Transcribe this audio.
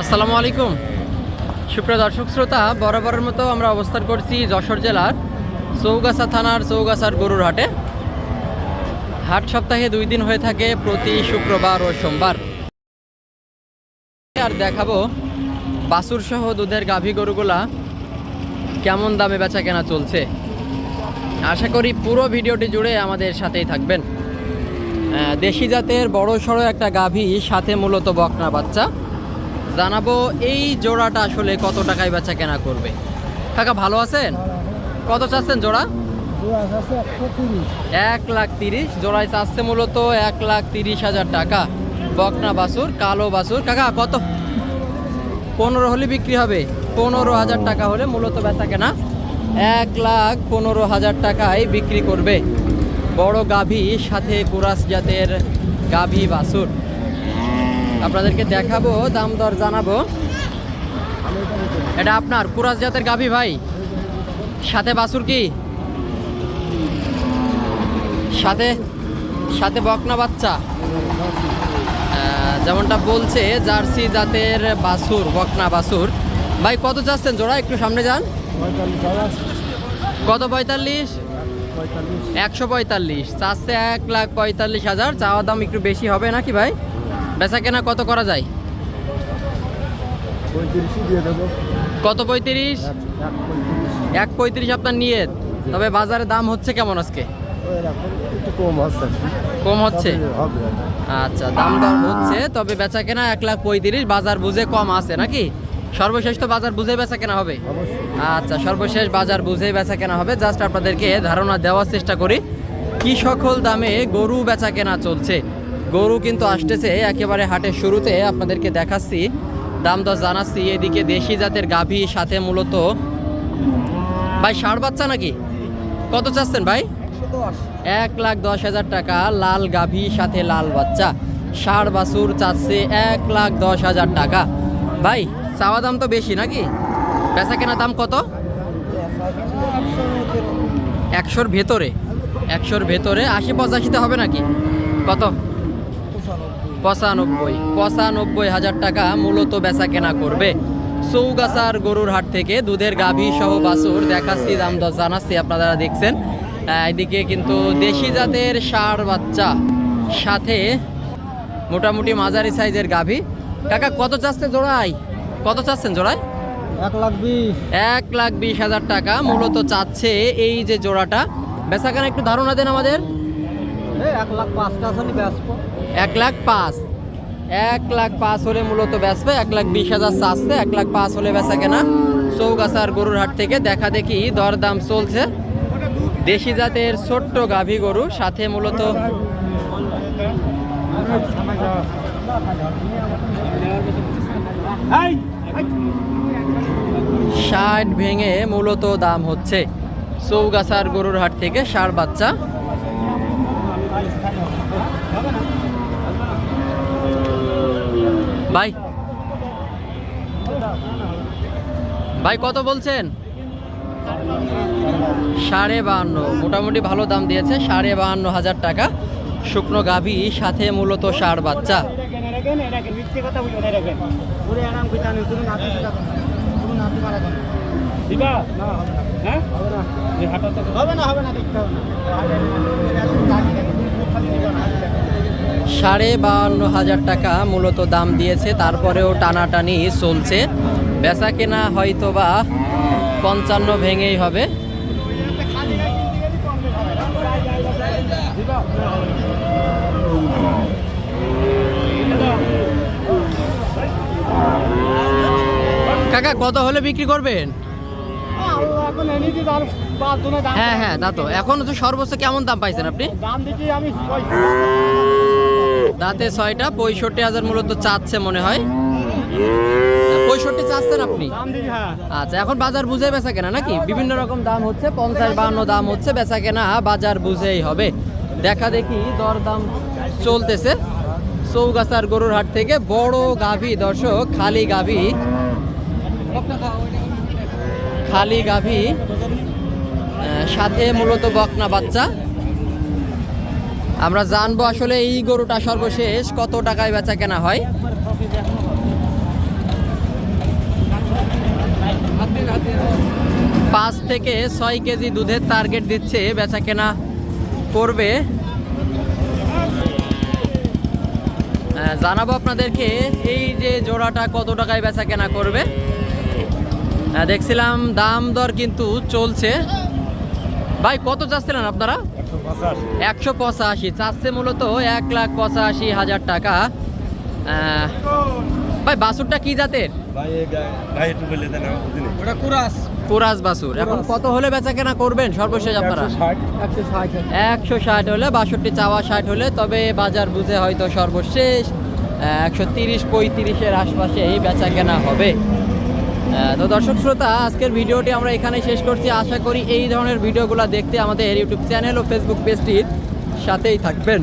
আসসালামু আলাইকুম। সুপ্রিয় দর্শক শ্রোতা, বরাবরের মতো আমরা অবস্থান করছি যশোর জেলার চৌগাছা থানার চৌগাছার গরুর হাটে। হাট সপ্তাহে দুই দিন হয়ে থাকে প্রতি শুক্রবার ও সোমবার। আর দেখাবো বাসুর সহ দুধের গাভী গরুগুলা কেমন দামে বেচা কেনা চলছে। আশা করি পুরো ভিডিওটি জুড়ে আমাদের সাথেই থাকবেন। দেশি জাতের বড় সড়ো একটা গাভী, সাথে মূলত বকনা বাচ্চা। জানাব, এই জোড়াটা আসলে কত টাকায় বেচা কেনা করবে? কাকা, ভালো আছেন? কত চাচ্ছেন জোড়া? এক লাখ তিরিশ। জোড়ায় চাচ্ছে মূলত এক লাখ তিরিশ হাজার টাকা। বকনা বাসুর, কালো বাসুর। কাকা, কত? পনেরো হলে বিক্রি হবে। পনেরো হাজার টাকা হলে মূলত বেচা কেনা। এক লাখ পনেরো হাজার টাকায় বিক্রি করবে। বড় গাভী, সাথে কুরাস জাতের গাভী বাসুর। আপনাদেরকে দেখাবো, দাম দর জানাব। এটা আপনার, কুরাস জাতের গাভী ভাই। সাথে বাসুর কি? সাথে সাথে বকনা বাচ্চা। যেমনটা বলছে, জার্সি জাতের বাসুর বকনা বাসুর ভাই, কত চাচ্ছেন জোড়া? একটু সামনে যান। কত পঁয়তাল্লিশ? একশো পঁয়তাল্লিশ। চাচ্ছে এক লাখ পঁয়তাল্লিশ হাজার। চাওয়া দাম একটু বেশি হবে নাকি ভাই? বেচা কেনা কত করা যায়? কত পঁয়ত্রিশ? এক পঁয়ত্রিশ। আপনার নিয়ে তবে বাজারে দাম হচ্ছে কেমন আজকে? কম হচ্ছে আচ্ছা দাম দর হচ্ছে তবে বেচা কেনা এক লাখ পঁয়ত্রিশ বাজার বুঝে কম আছে নাকি? সর্বশেষ তো বাজার বুঝে বেচা কেনা হবে আচ্ছা সর্বশেষ বাজার বুঝে বেচা কেনা হবে। জাস্ট আপনাদেরকে ধারণা দেওয়ার চেষ্টা করি কি সকল দামে গরু বেচা কেনা চলছে? গরু কিন্তু আসতেছে, একেবারে হাটের শুরুতে আপনাদেরকে দেখাচ্ছি। দাম দর জানাচ্ছি, এদিকে দেশি জাতের গাভী সাথে মূলত, ভাই, ষাট বাচ্চা নাকি? কত চাচ্ছেন ভাই? এক লাখ দশ হাজার টাকা, লাল গাভী সাথে লাল বাচ্চা। ষাড় বাছুর চাচ্ছে এক লাখ দশ হাজার টাকা। ভাই, চাওয়া দাম তো বেশি নাকি? বেচা কেনা দাম কত? একশোর ভেতরে। একশোর ভেতরে, আশি পঁচাশিতে হবে নাকি? কত? পঁচানব্বই। পঁচানব্বই হাজার টাকা মূলত বেচা কেনা করবে। চৌগাছার গরুর হাট থেকে দুধের গাভী সহ বাছুর দেখাচ্ছি দাম দর জানাচ্ছি আপনারা দেখছেন। এদিকে কিন্তু দেশি জাতের ষাঁড় বাচ্চা সাথে মোটামুটি মাঝারি সাইজের গাভী। কাকা কত চাচ্ছে জোড়ায়? কত চাচ্ছেন জোড়ায়? এক লাখ বিশ। এক লাখ বিশ হাজার টাকা মূলত চাচ্ছে এই যে জোড়াটা। বেচা কেনা একটু ধারণা দেন আমাদের। এক লাখ পাঁচটা আসলে ব্যস্ত এক লাখ পাঁচ। এক লাখ পাঁচ হলে মূলত বেচবে এক লাখ বিশ হাজার চাচ্ছে এক লাখ পাঁচ হলে বেচা কেনা। চৌগাছার গরুর হাট থেকে দেখা দেখি দরদাম চলছে। দেশি জাতের ছোট্ট গাভী গরু সাথে মূলত ষাট ভেঙে মূলত দাম হচ্ছে। চৌগাছার গরুর হাট থেকে ষাড় বাচ্চা। ভাই। ভাই, কত বলছেন? সাড়ে বাহান্ন। মোটামুটি ভালো দাম দিয়েছে, সাড়ে বাহান্ন হাজার টাকা। শুকনো গাভী, সাথে মূলত ষাড় বাচ্চা। হবে না। হবে না। দেখতে হবে সাড়ে বাহান্ন হাজার টাকা মূলত দাম দিয়েছে, তারপরেও টানাটানি চলছে। বেচা কেনা হয়তো বা পঞ্চান্ন ভেঙেই হবে। কাকা, কত হলে বিক্রি করবেন? দিতে হ্যাঁ হ্যাঁ তা তো। এখন তো সর্বোচ্চ কেমন দাম পাইছেন আপনি? দাম আমি দাঁতে ছয়টা, পঁয়ষট্টি হাজার মূলত চাচ্ছে মনে হয়। পঁয়ষট্টি চাচ্ছেন আপনি? হ্যাঁ আচ্ছা এখন বাজার বুঝে বেচা কেনা নাকি? বিভিন্ন রকম দাম হচ্ছে, পঞ্চাশ বাহান্ন দাম হচ্ছে, বেচা কেনা বাজার বুঝেই হবে। দেখা দেখি দর দাম চলতেছে চৌগাছার গরুর হাট থেকে বড় গাভী, দর্শক, খালি গাভী। খালি গাভী সাথে মূলত বকনা বাচ্চা। আমরা জানব আসলে এই গরুটা সর্বশেষ কত টাকায় বেচা কেনা হয়। পাঁচ থেকে ছয় কেজি দুধের টার্গেট দিচ্ছে, বেচা কেনা করবে। হ্যাঁ, জানাব আপনাদেরকে, এই যে জোড়াটা কত টাকায় বেচা কেনা করবে। হ্যাঁ, দেখছিলাম দাম দর কিন্তু চলছে। ভাই, কত চাচ্ছিলেন আপনারা? একশো পঁচাশি। চাচ্ছে মূলত এক লাখ পঁচাশি হাজার টাকা। ভাই বাছুরটা কি জাতের? কুরাস। কুরাজ বাছুর এখন কত হলে বেচা কেনা করবেন? সর্বশেষ আপনারা। একশো ষাট। হলে। বাষট্টি চাওয়া ষাট হলে তবে বাজার বুঝে হয়তো সর্বশেষ একশো তিরিশ পঁয়ত্রিশের আশপাশে এই বেচা কেনা হবে। তো দর্শক শ্রোতা, আজকের ভিডিওটি আমরা এখানে শেষ করছি। আশা করি এই ধরনের ভিডিওগুলো দেখতে আমাদের ইউটিউব চ্যানেল ও ফেসবুক পেজটির সাথেই থাকবেন।